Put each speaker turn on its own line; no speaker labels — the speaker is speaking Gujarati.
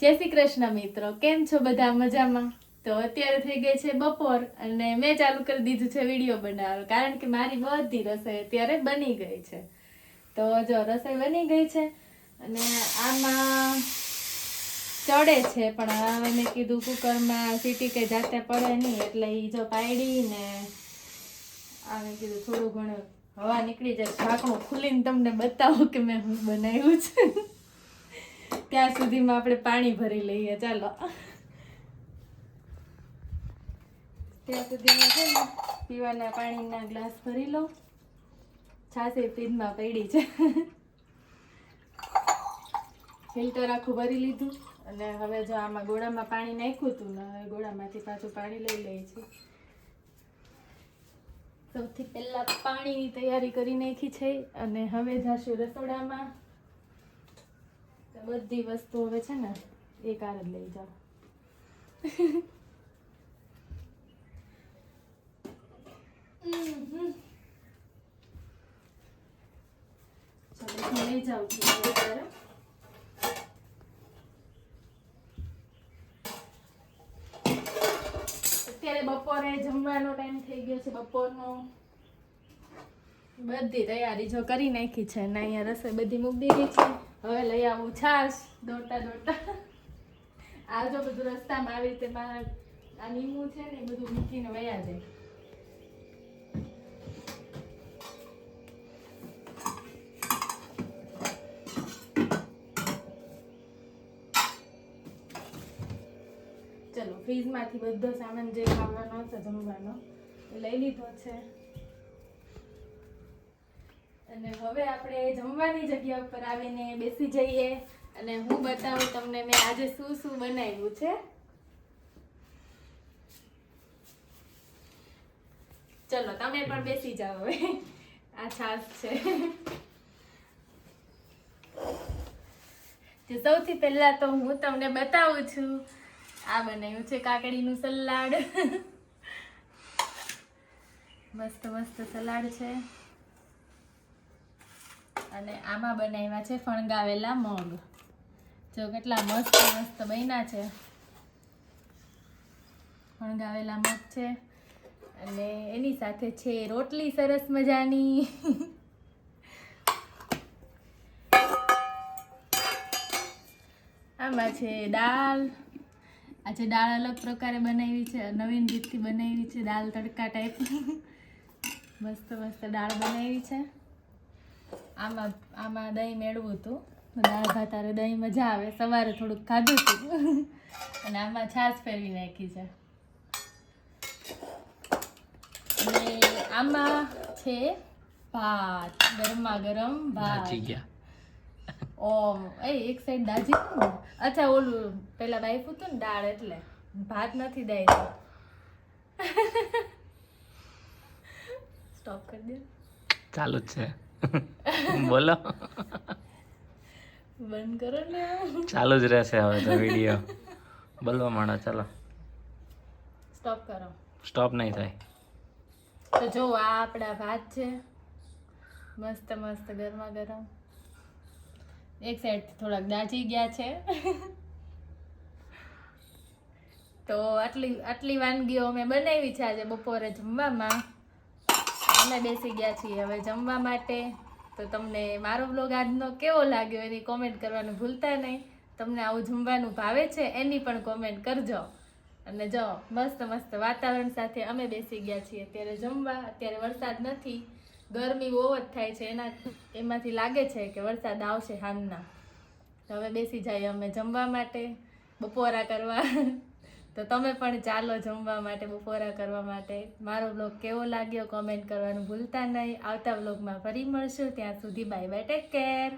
જય શ્રી કૃષ્ણ મિત્રો. કેમ છો બધા મજામાં? તો અત્યારે થઈ ગઈ છે બપોર અને મેં ચાલુ કરી દીધું છે વીડિયો બનાવવાનો. કારણ કે મારી બધી રસોઈ અત્યારે બની ગઈ છે. તો જો રસોઈ બની ગઈ છે અને આમાં ચડે છે, પણ હવે મેં કીધું કુકરમાં સીટી કંઈ જાતે પડે નહીં, એટલે એ જો પાયડી ને કીધું થોડું ઘણું હવા નીકળી જાય ઢાંકણું ખુલીને તમને બતાવો કે મેં હું બનાવ્યું છે. ત્યાં સુધીમાં આપણે પાણી ભરી લઈએ, ચાલો. ત્યાં સુધીમાં છે ને, પીવાના પાણીના ગ્લાસ ભરી લો. છાશે ફ્રીજમાં પડી છે. ફિલ્ટર આખું ભરી લીધું અને હવે જો આમાં ગોળામાં પાણી નાખ્યું હતું ને, હવે ગોળામાંથી પાછું પાણી લઈ લઈએ છીએ. સૌથી પહેલા પાણીની તૈયારી કરી નાખી છે અને હવે જશું રસોડામાં. બધી વસ્તુ હવે છે ને એક આર જ લઈ જાઓ. લઈ જાઉં છું અત્યારે. અત્યારે બપોરે જમવાનો ટાઈમ થઈ ગયો છે બપોરનો. બધી તૈયારી જો કરી નાખી છે ને અહીંયા રસોઈ બધી મૂકી દીધી છે. હવે લઈ આવું. છાશ દોડતા દોડતા. આ જો બધું રસ્તામાં આવી રીતે મારા આ લીંબુ છે ને એ બધું મૂકીને વયા જાય. ચલો, ફ્રીજમાંથી બધો સામાન જે ખાવાનો છે જમવાનો લઈ લીધો છે. અને હવે આપણે જમવાની જગ્યા ઉપર આવીને બેસી જઈએ. અને હું બતાવું તમને મેં આજે શું શું બનાવ્યું છે. ચલો, તમે પણ બેસી જાઓ હવે. આ છાસ છે. જે સૌથી પહેલા તો હું તમને બતાવું છું, આ બનાવ્યું છે કાકડીનું સલાડ. મસ્ત મસ્ત સલાડ છે. અને આમાં બનાવ્યા છે ફણગાવેલા મગ. જો કેટલા મસ્ત મસ્ત બન્યા છે. ફણગાવેલા મગ છે. અને એની સાથે છે રોટલી સરસ મજાની. આમાં છે દાળ. આજે દાળ અલગ પ્રકારે બનાવી છે, નવીન રીતથી બનાવી છે, દાળ તડકા ટાઈપ મસ્ત મસ્ત દાળ બનાવી છે. આમાં આમાં દહીં મેળવું હતું. દાળ ભાત તારે દહીં મજા આવે. સવારે થોડુંક ખાધું હતું. અને આમાં છાશ ફેરવી નાખી છે. અને આમાં છે ભાત. ગરમા ગરમ ભાત ઓમ. એ એક સાઈડ દાજી ને? અચ્છા ઓલું પેલા બાઈફું હતું ને દાળ એટલે. ભાત નથી દાઈ તો સ્ટોપ કરી દે.
ચાલુ જ છે. બોલો.
બંધ કરો ને.
ચાલુ જ રહેશે હવે તો વીડિયો બોલવા માંડો ચાલો.
સ્ટોપ કરો.
સ્ટોપ નહીં થાય.
તો જો આ આપણા ભાત છે. મસ્ત મસ્ત ગરમા ગરમ. એક સાઈડ થોડાક દાજી ગયા છે. તો આટલી આટલી વાનગીઓ અમે બનાવી છે આજે બપોરે જમવામાં. અમે બેસી ગયા છીએ હવે જમવા માટે. તો તમને મારો બ્લોગ આજનો કેવો લાગ્યો એની કોમેન્ટ કરવાનું ભૂલતા નહીં. તમને આવું જમવાનું ભાવે છે એની પણ કોમેન્ટ કરજો. અને જો, મસ્ત મસ્ત વાતાવરણ સાથે અમે બેસી ગયા છીએ. અત્યારે જમવા, અત્યારે વરસાદ નથી. ગરમી બહુ જ થાય છે. એના, એમાંથી લાગે છે કે વરસાદ આવશે હાલના. હવે બેસી જઈએ અમે જમવા માટે. બપોરા કરવા. તો તમે પણ ચાલો જમવા માટે, બપોરા કરવા માટે. મારો બ્લોગ કેવો લાગ્યો? કોમેન્ટ કરવાનું ભૂલતા નહીં. આવતા બ્લોગમાં ફરી મળશું. ત્યાં સુધી બાય બાય ટેક કેર